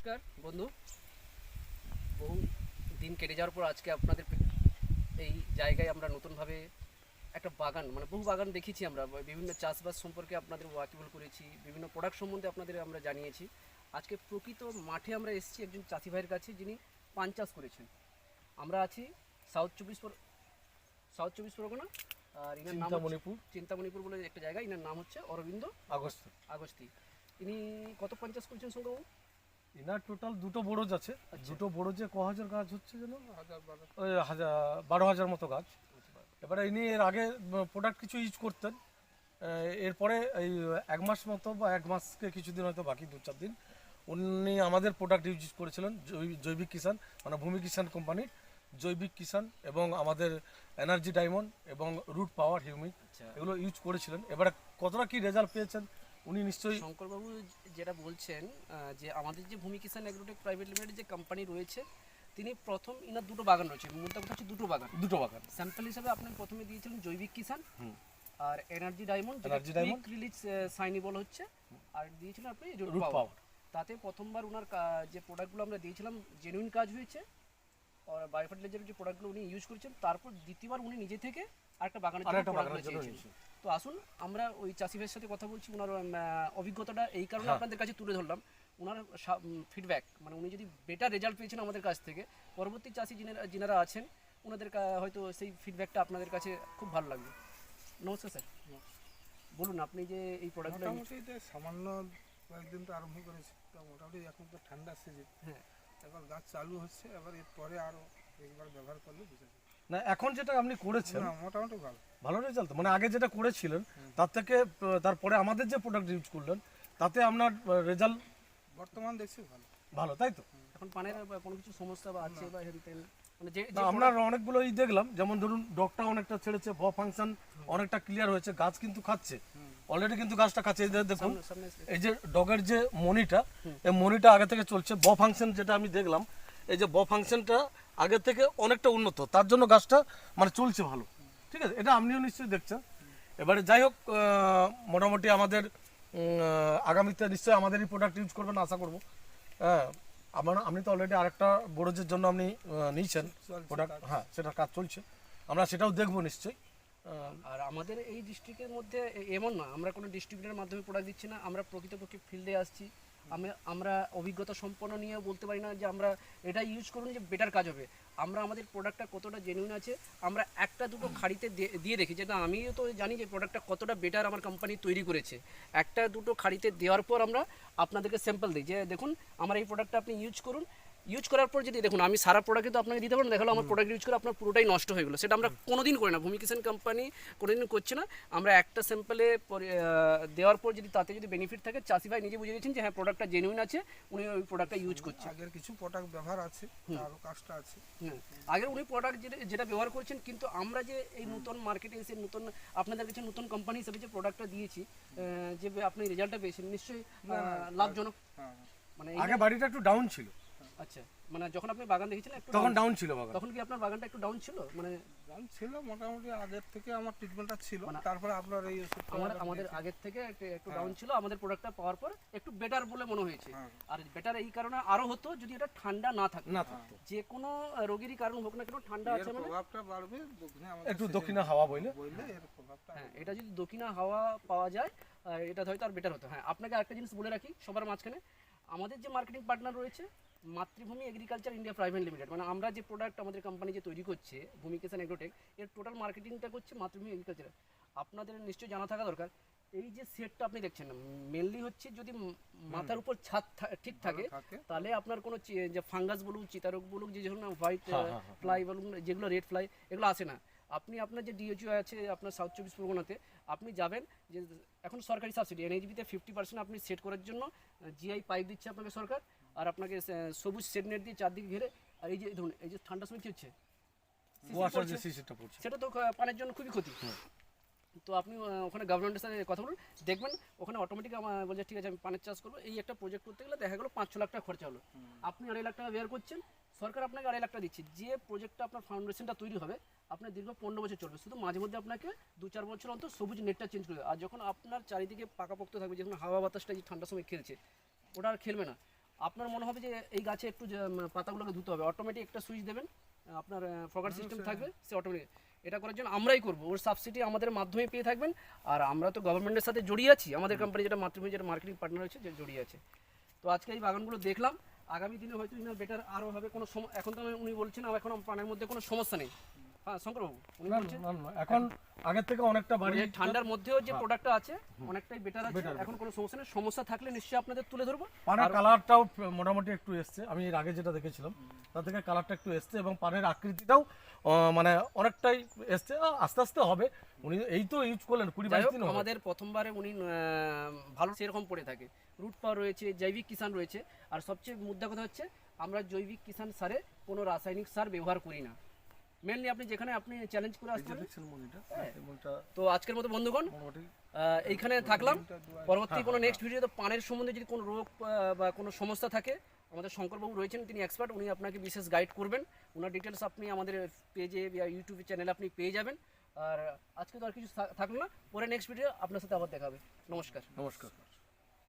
নমস্কার বন্ধু। বহু দিন কেটে যাওয়ার পর আজকে আপনাদের এই জায়গায় আমরা নতুনভাবে একটা বাগান মানে বহু বাগান দেখেছি আমরা বিভিন্ন চাষবাস সম্পর্কে আপনাদের ওয়াকিবল করেছি বিভিন্ন প্রোডাক্ট সম্বন্ধে আপনাদের আমরা জানিয়েছি। আজকে প্রকৃত মাঠে আমরা এসেছি একজন চাষি ভাইয়ের কাছে যিনি পান চাষ করেছেন। আমরা আছি সাউথ চব্বিশ পর সাউথ চব্বিশ পরগনা আর ইনার নাম হচ্ছে- চিন্তামণিপুর। চিন্তামণিপুর বলে একটা জায়গা ইনার নাম হচ্ছে অরবিন্দ আগস্ট আগস্তি। ইনি কত পঞ্চাশ করেছেন শঙ্করবাবু এনার টোটাল দুটো বড়জ আছে। আচ্ছা। দুটো বড়জে ক হাজার গাছ হচ্ছে যেন? হাজার বারো। হাজার মতো গাছ। এবারে ইনি এর আগে প্রোডাক্ট কিছু ইউজ করতেন। এরপরে এই এক মাস মতো বা এক মাসকে কিছুদিন হয়তো বাকি দু চার দিন উনি আমাদের প্রোডাক্ট ইউজ করেছিলেন জৈবিক কিষান মানে ভূমি কিষান কোম্পানির জৈবিক কিষান এবং আমাদের এনার্জি ডায়মন্ড এবং রুট পাওয়ার হিউমিক এগুলো ইউজ করেছিলেন। এবারে কতটা কি রেজাল্ট পেয়েছেন? উনি নিশ্চয়ই শঙ্করবাবু যেটা বলছেন যে আমাদের যে Bhumi Kisan agrotech private limited যে কোম্পানি রয়েছে তিনি প্রথম ইনার দুটো বাগান রয়েছে। মূলত কথা হচ্ছে দুটো বাগান। দুটো বাগান। স্যাম্পল হিসাবে আপনি প্রথমে দিয়েছিলেন জৈবিক কিষান আর energy diamond Energy Diamond। Release shiny ball হচ্ছে। আর দিয়েছিলেন আপনি রুট পাওয়ার। তাতে প্রথমবার ওনার যে প্রোডাক্টগুলো আমরা দিয়েছিলাম জেনুইন কাজ হয়েছে। বায়োফার্টিলাইজারের যে প্রোডাক্টগুলো উনি ইউজ করেছেন তারপর দ্বিতীয়বার উনি নিজে থেকে আরেকটা বাগানের জন্য প্রোডাক্টগুলো চেয়েছেন তো আসুন আমরা ওই চাষি ভাইয়ের সাথে কথা বলছি ওনার অভিজ্ঞতাটা এই কারণে হ্যাঁ। আপনাদের কাছে তুলে ধরলাম। ওনার ফিডব্যাক মানে উনি যদি বেটার রেজাল্ট পেয়েছেন আমাদের কাছ থেকে পরবর্তী চাষি যিনারা যিনারা আছেন ওনাদের কা- হয়তো সেই ফিডব্যাকটা আপনাদের কাছে খুব ভালো লাগবে। নমস্কার স্যার। বলুন আপনি যে এই প্রোডাক্টগুলো মোটামুটি সামান্য কয়েকদিন তো আরম্ভ করেছি তো মোটামুটি এখন তো ঠান্ডার সিজন হ্যাঁ। এবার গাছ চালু হচ্ছে এবার এর পরে আরও একবার ব্যবহার করলে বুঝা যাবে। না এখন যেটা আপনি করেছেন না মোটামুটি ভালো। ভালো রেজাল্ট মানে আগে যেটা করেছিলেন তার থেকে তারপরে আমাদের যে প্রোডাক্ট ইউজ করলেন তাতে আপনার রেজাল্ট বর্তমান দেখছি ভালো। ভালো তাই তো? এখন পানের কোনো কিছু সমস্যা বা আছে বা হেলথেন মানে আমরা অনেকগুলোই দেখলাম যেমন ধরুন ডগটা অনেকটা ছেড়েছে ভ ফাংশন অনেকটা ক্লিয়ার হয়েছে গাছ কিন্তু খাচ্ছে। অলরেডি কিন্তু গাছটা এই দেখুন এই যে ডগের যে মনিটা এই মনিটা আগে থেকে চলছে ব ফাংশন যেটা আমি দেখলাম এই যে ব ফাংশনটা আগে থেকে অনেকটা উন্নত তার জন্য গাছটা মানে চলছে ভালো। ঠিক আছে? এটা আপনিও নিশ্চয়ই দেখছেন। এবারে যাই হোক মোটামুটি আমাদের আগামীতে নিশ্চয়ই আমাদেরই প্রোডাক্ট ইউজ করবেন আশা করব। হ্যাঁ আমার আপনি তো অলরেডি আরেকটা বড়জের জন্য আপনি নিয়েছেন প্রোডাক্ট হ্যাঁ সেটার কাজ চলছে। আমরা সেটাও দেখব নিশ্চয়ই। আর আমাদের এই ডিস্ট্রিক্টের মধ্যে এমন না, আমরা কোনো ডিস্ট্রিবিউটারের মাধ্যমে প্রোডাক্ট দিচ্ছি না, আমরা প্রকৃতপক্ষে ফিল্ডে আসছি। আমি, আমরা অভিজ্ঞতা সম্পন্ন নিয়ে বলতে পারি না যে আমরা এটা ইউজ করুন যে বেটার কাজ হবে। আমরা আমাদের প্রোডাক্টটা কতটা জেনুইন আছে, আমরা একটা দুটো খাড়িতে দিয়ে- দিয়ে দেখি যে না আমিও তো জানি যে প্রোডাক্টটা কতটা বেটার আমার কোম্পানি তৈরি করেছে। একটা দুটো খাড়িতে দেওয়ার পর আমরা আপনাদেরকে স্যাম্পল দিই যে দেখুন, আমার এই প্রোডাক্টটা আপনি ইউজ করুন ইউজ করার পর যদি দেখুন আমি সারা প্রোডাক্ট তো আপনাকে দিতে পারব না দেখাল আমার প্রোডাক্ট ইউজ করে আপনার পুরোটাই নষ্ট হয়ে গেলো। সেটা আমরা কোনোদিন করি না ভূমিকিষান কোম্পানি কোনোদিন করছে না। আমরা একটা স্যাম্পলে দেওয়ার পর যদি তাতে যদি বেনিফিট থাকে চাষি ভাই নিজে বুঝে দিয়েছেন যে হ্যাঁ প্রোডাক্টটা জেনুইন আছে উনি ওই প্রোডাক্টটা ইউজ করছেন আগের কিছু প্রোডাক্ট ব্যবহার আছে আরও কাজটা আছে। হুম। আগের উনি প্রোডাক্ট যেটা যেটা ব্যবহার করছেন কিন্তু আমরা যে এই নতুন মার্কেটে এসে নতুন আপনাদের কাছে নতুন কোম্পানি হিসেবে যে প্রোডাক্টটা দিয়েছি যে আপনি রেজাল্টটা পেয়েছেন নিশ্চয়ই লাভজনক। হ্যাঁ মানে আগে বাড়িটা একটু ডাউন ছিল। আচ্ছা মানে যখন আপনি বাগান দেখেছিলেন একটু তখন ডাউন ছিল বাগান। তখন কি আপনার বাগানটা একটু ডাউন ছিল? মানে দাম ছিল মোটামুটি আগের থেকে আমার ট্রিটমেন্টটা ছিল। মানে- তারপরে আপনার এই আমার আমাদের আগের থেকে একটু ডাউন ছিল আমাদের প্রোডাক্টটা পাওয়ার পর একটু বেটার বলে মনে হয়েছে। হ্যাঁ। আর বেটার এই কারণে আরও হতো যদি এটা ঠান্ডা না থাকে না থাকতো। যে কোনো রোগীরই কারণ হোক না কেন ঠান্ডা আছে মানে। প্রভাবটা বাড়বে দক্ষিণে আমাদের একটু দক্ষিণে হাওয়া বইলে। বইলে এর প্রভাবটা হ্যাঁ এটা যদি দক্ষিণা হাওয়া পাওয়া যায় এটা হয়তো আর বেটার হতো। হ্যাঁ আপনাকে একটা জিনিস বলে রাখি সবার মাঝখানে। আমাদের যে মার্কেটিং পার্টনার রয়েছে মাতৃভূমি এগ্রিকালচার ইন্ডিয়া প্রাইভেট লিমিটেড মানে আমরা যে প্রোডাক্ট আমাদের কোম্পানি যে তৈরি করছে ভূমিকেশন এগ্রোটেক এর টোটাল মার্কেটিংটা করছে মাতৃভূমি এগ্রিকালচার আপনাদের নিশ্চয়ই জানা থাকা দরকার এই যে সেটটা আপনি দেখছেন না মেনলি হচ্ছে যদি মাথার উপর ছাদ ঠিক থাকে তাহলে আপনার কোনো যে ফাঙ্গাস বলুন চিতারোগ বলুন যে ধরুন হোয়াইট হ্যাঁ, হ্যাঁ, হ্যাঁ। ফ্লাই বলুন যেগুলো রেড ফ্লাই এগুলো আসে না। আপনি আপনার যে ডিএচও আছে আপনার সাউথ চব্বিশ পরগনাতে আপনি যাবেন যে এখন সরকারি সাবসিডি এনএইচবিতে ফিফটি পার্সেন্ট আপনি সেট করার জন্য জিআই পাইপ দিচ্ছে আপনাকে সরকার আর আপনাকে সবুজ সেট নেট দিয়ে চারদিকে ঘিরে আর এই যে ধরুন এই যে ঠান্ডার সময় কী হচ্ছে? শিশিরটা পড়ছে। সেটা তো পানের জন্য খুবই ক্ষতি। তো আপনি ওখানে গভর্নমেন্টের সাথে কথা বলুন দেখবেন ওখানে অটোমেটিক আমার বলছে ঠিক আছে আমি পানের চাষ করব। এই একটা প্রজেক্ট করতে গেলে দেখা গেলো পাঁচ ছ লাখ টাকা খরচা হলো। আপনি আড়াই লাখ টাকা বের করছেন সরকার আপনাকে আড়াই লাখ টাকা দিচ্ছে। যে প্রজেক্টটা আপনার ফাউন্ডেশনটা তৈরি হবে আপনার দীর্ঘ পনেরো বছর চলবে। শুধু মাঝে মধ্যে আপনাকে দু চার বছর অন্তর সবুজ নেটটা চেঞ্জ করবে। আর যখন আপনার চারিদিকে পাকাপোক্ত থাকবে যখন হাওয়া বাতাসটা যে ঠান্ডার সময় খেলছে ওটা আর খেলবে না। আপনার মনে হবে যে এই গাছে একটু পাতাগুলোকে ধুতে হবে। অটোমেটিক একটা সুইচ দেবেন আপনার ফগার সিস্টেম থাকবে সে অটোমেটিক এটা করার জন্য আমরাই করব। ওর সাবসিডি আমাদের মাধ্যমে পেয়ে থাকবেন। আর আমরা তো গভর্নমেন্টের সাথে জড়িয়ে আছি। আমাদের কোম্পানি যেটা মাতৃভূমি যেটা মার্কেটিং পার্টনার হচ্ছে যে জড়িয়ে আছে। তো আজকে এই বাগানগুলো দেখলাম। আগামী দিনে হয়তো ইনার বেটার আরও হবে। কোনো এখন তো উনি বলছেন আর এখন পানের মধ্যে কোনো সমস্যা নেই। হ্যাঁ শঙ্করবাবু উনি না, বলছেন না, না, এখন আগের থেকে অনেকটা ঠান্ডার মধ্যেও যে প্রোডাক্টটা আছে অনেকটাই বেটার আছে। এখন কোনো সমস্যা নেই। সমস্যা থাকলে নিশ্চয়ই আপনাদের তুলে ধরবো। পানের কালারটাও মোটামুটি একটু এসছে। আমি এর আগে যেটা দেখেছিলাম তার থেকে কালারটা একটু এসছে এবং পানের আকৃতিটাও মানে অনেকটাই এসছে। আস্তে আস্তে হবে। উনি এই তো ইউজ করলেন কুড়ি বাইশ দিন আমাদের প্রথমবারে উনি ভালো সেরকম পড়ে থাকে। রুট পাওয়ার রয়েছে জৈবিক কিষান রয়েছে। আর সবচেয়ে মুদ্রা কথা হচ্ছে আমরা জৈবিক কিষান সারে কোনো রাসায়নিক সার ব্যবহার করি না। মেনলি আপনি যেখানে আপনি চ্যালেঞ্জ করে মনিটা মনিটা তো আজকের মতো বন্ধুগণ এইখানে থাকলাম। পরবর্তী কোনো নেক্সট ভিডিওতে পানের সম্বন্ধে যদি কোনো রোগ বা কোনো সমস্যা থাকে আমাদের শঙ্করবাবু রয়েছেন তিনি এক্সপার্ট উনি আপনাকে বিশেষ গাইড করবেন। ওনার ডিটেলস আপনি আমাদের পেজে বা ইউটিউব চ্যানেলে আপনি পেয়ে যাবেন। আর আজকে তো আর কিছু থাকল না। পরে নেক্সট ভিডিও আপনার সাথে আবার দেখা হবে। নমস্কার। নমস্কার।